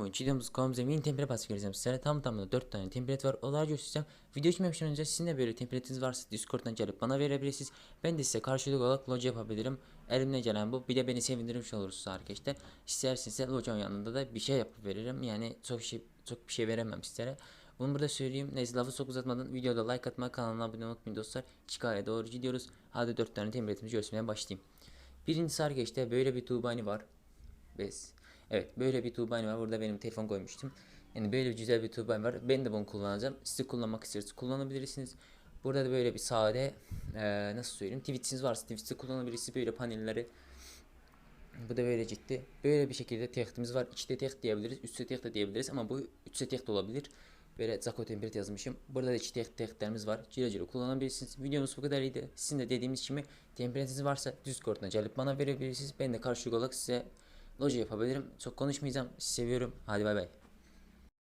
Videomuz konumuza mini template bas vereceğim sizlere. Tam tamına 4 tane template var. Onları göstereceğim. Video geçmeden önce sizin de böyle template'iniz varsa Discord'dan gelip bana verebilirsiniz. Ben de size karşılık olarak loca yapabilirim. Elimden gelen bu. Bir de beni sevindirmiş olursunuz arkadaşlar. İsterseniz de locanın yanında da bir şey yapıp veririm. Yani çok şey çok bir şey veremem sizlere. Bunu burada söyleyeyim. Neyse lafı çok uzatmadan videoda like atmayı kanalına abone unutmayın dostlar. Çıkar'a doğru gidiyoruz. Hadi 4 tane template'imizi göstermeye başlayayım. Birincisi arkadaşlar böyle bir tuğbani var. Bez. Evet böyle bir tuğbani var. Burada benim telefon koymuştum. Yani böyle güzel bir tuğbani var. Ben de bunu kullanacağım. Siz kullanmak isterseniz kullanabilirsiniz. Burada da böyle bir sade eee, nasıl söyleyeyim tweetsiniz varsa tweets'te kullanabilirsiniz. Böyle panelleri bu da böyle ciddi. Böyle bir şekilde tehdimiz var. İçte teht diyebiliriz. Üstte teht de diyebiliriz ama bu üçte teht olabilir. Böyle Zako template yazmışım. Burada da içte teht tehtlerimiz var. Cire cire kullanabilirsiniz. Videomuz bu kadar iyiydi. Sizin de dediğimiz gibi template'iniz varsa Discord'dan gelip bana verebilirsiniz. Ben de karşılık olarak size loja yapabilirim. Çok konuşmayacağım. Seviyorum. Hadi bay bay.